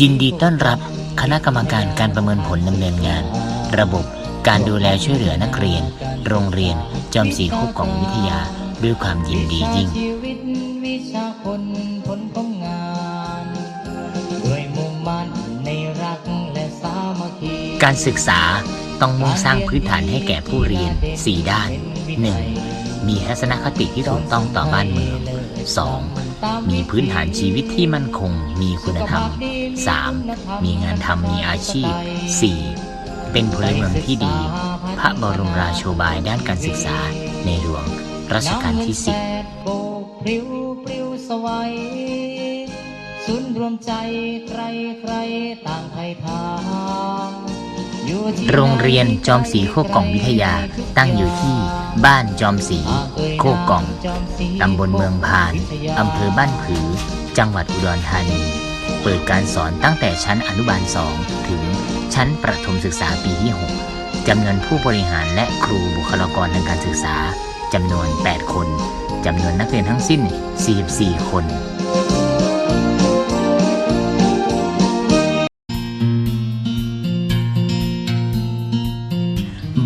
ยินดีต้อนรับคณะกรรมการการประเมินผลดำเนินงาน ระบบการดูแลช่วยเหลือนักเรียน โรงเรียน จอมศรีคุกของวิทยาด้วยความยินดียิ่งชีวิตวิชาคนผลของงานด้วยมุ่งมั่นในรักและสามัคคี การศึกษาต้องมุ่งสร้างพื้นฐานให้แก่ผู้เรียน 4 ด้าน 1. มีทัศนคติที่ถูกต้องต่อบ้านเมือง 2. มีพื้นฐานชีวิตที่มั่นคง มีคุณธรรม 3. มีงานทำมีอาชีพ 4. เป็นพลเมืองที่ดี พระบรมราโชบายด้านการศึกษาในหลวงรัชกาลที่10น้ำมนต์แปดโบพริ้วปลิวสวัยศูนย์รวมใจใครใครต่างไทยทาง โรงเรียนจอมศรีโคกกล่องวิทยาตั้งอยู่ที่บ้านจอมศรีโคกกล่องตำบลเมืองพานอำเภอบ้านผือ จังหวัดอุดรธานี เปิดการสอนตั้งแต่ชั้นอนุบาล2ถึงชั้นประถมศึกษาปีที่ 6จำนวนผู้บริหารและครูบุคลากรทางการศึกษาจำนวน 8 คนจำนวนนักเรียนทั้งสิ้น 44 คน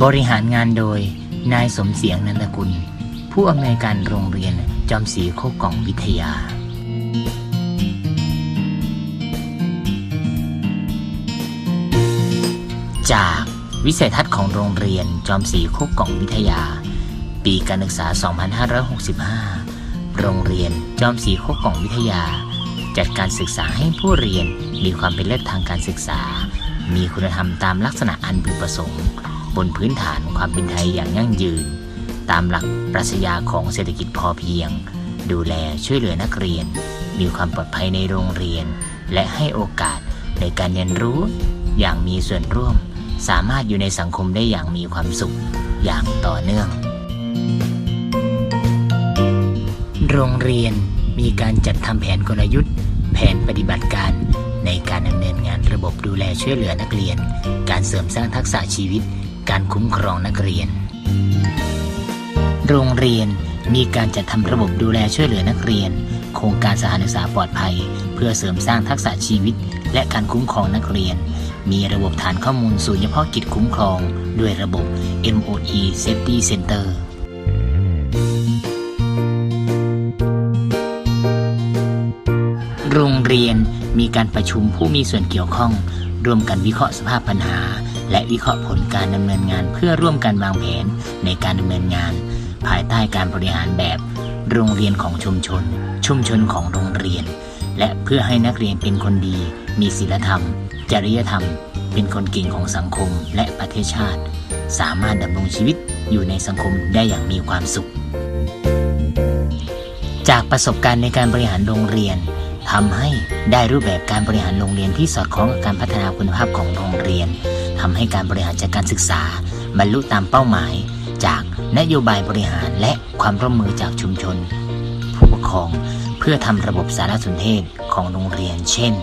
บริหารงานโดยนายสมเสียงนันทกุล ผู้อำนวยการโรงเรียนจอมศรีโคกกล่องวิทยา จากวิสัยทัศน์ของโรงเรียนจอมศรีโคกกล่องวิทยา ปีการศึกษา 2565 โรงเรียนจอมศรีโคกกล่องวิทยา จัดการศึกษาให้ผู้เรียนมีความเป็นเลิศทางการศึกษา มีคุณธรรมตามลักษณะอันพึงประสงค์ บนพื้นฐานความเป็นไทยอย่างยั่งยืน ตามหลักปรัชญาของเศรษฐกิจพอเพียง ดูแลช่วยเหลือนักเรียน มีความปลอดภัยในโรงเรียน และให้โอกาสในการเรียนรู้อย่างมีส่วนร่วม สามารถอยู่ในสังคมได้อย่างมีความสุขอย่างต่อเนื่อง โรงเรียนมีการจัดทำแผนกลยุทธ์ แผนปฏิบัติการในการดำเนินงานระบบดูแลช่วยเหลือนักเรียน การเสริมสร้างทักษะชีวิต การคุ้มครองนักเรียน โรงเรียนมีการจัดทำระบบดูแลช่วยเหลือนักเรียน โครงการสถานศึกษาปลอดภัย เพื่อเสริมสร้างทักษะชีวิต และการคุ้มครองนักเรียน มีระบบฐานข้อมูลศูนย์เฉพาะกิจคุ้มครอง ด้วยระบบ MOE Safety Center โรงเรียนมีการประชุมผู้มีส่วนเกี่ยวข้อง ร่วมกันวิเคราะห์สภาพปัญหา และวิเคราะห์ผลการดำเนินงานเพื่อร่วมกันวางแผนในการดำเนินงาน ภายใต้การบริหารแบบ โรงเรียนของชุมชน ชุมชนของโรงเรียน และเพื่อให้นักเรียนเป็นคนดี มีศีลธรรม จริยธรรม เป็นคนเก่งของสังคมและประเทศชาติ สามารถดำรงชีวิตอยู่ในสังคมได้อย่างมีความสุข จากประสบการณ์ในการบริหารโรงเรียนทำให้ได้รูปแบบการบริหารโรงเรียนที่สอดคล้องกับการพัฒนาคุณภาพของโรงเรียน ทำให้การบริหารจัดการศึกษา บรรลุตามเป้าหมาย จากนโยบายบริหารและความร่วมมือจากชุมชน ผู้ปกครองเพื่อทำระบบสารสนเทศของโรงเรียน เช่น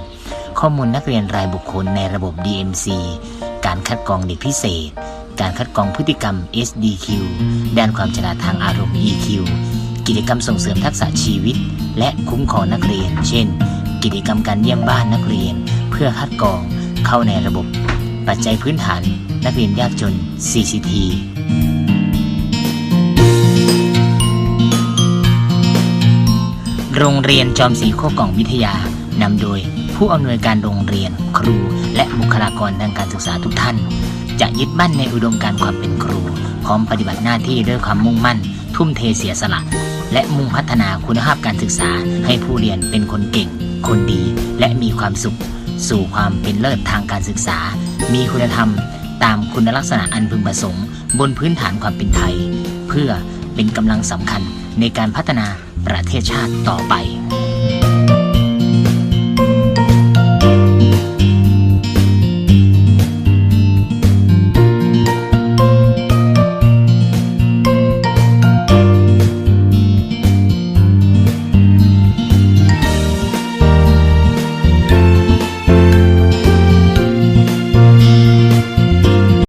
ข้อมูลนักเรียนรายบุคคลในระบบ DMC การคัดกรองเด็กพิเศษ การคัดกรองพฤติกรรม SDQ ด้านความฉลาดทางอารมณ์ EQ กิจกรรมส่งเสริมทักษะชีวิต และคุ้มครองนักเรียน เช่น กิจกรรมการเยี่ยมบ้านนักเรียน เพื่อคัดกรองเข้าในระบบ ปัจจัยพื้นฐาน นักเรียนยากจน CCT โรงเรียนจอมศรีโคกกล่องวิทยานำโดยผู้อำนวยการโรงเรียนครู และบุคลากรทางการศึกษาทุกท่าน จะยึดมั่นในอุดมการณ์ความเป็นครู พร้อมปฏิบัติหน้าที่ด้วยความมุ่งมั่น ทุ่มเทเสียสละ และมุ่งพัฒนาคุณภาพการศึกษา ให้ผู้เรียนเป็นคนเก่ง คนดี และมีความสุข สู่ความเป็นเลิศทางการศึกษา มีคุณธรรมตามคุณลักษณะอันพึงประสงค์ บนพื้นฐานความเป็นไทย เพื่อเป็นกำลังสำคัญในการพัฒนาประเทศชาติต่อไป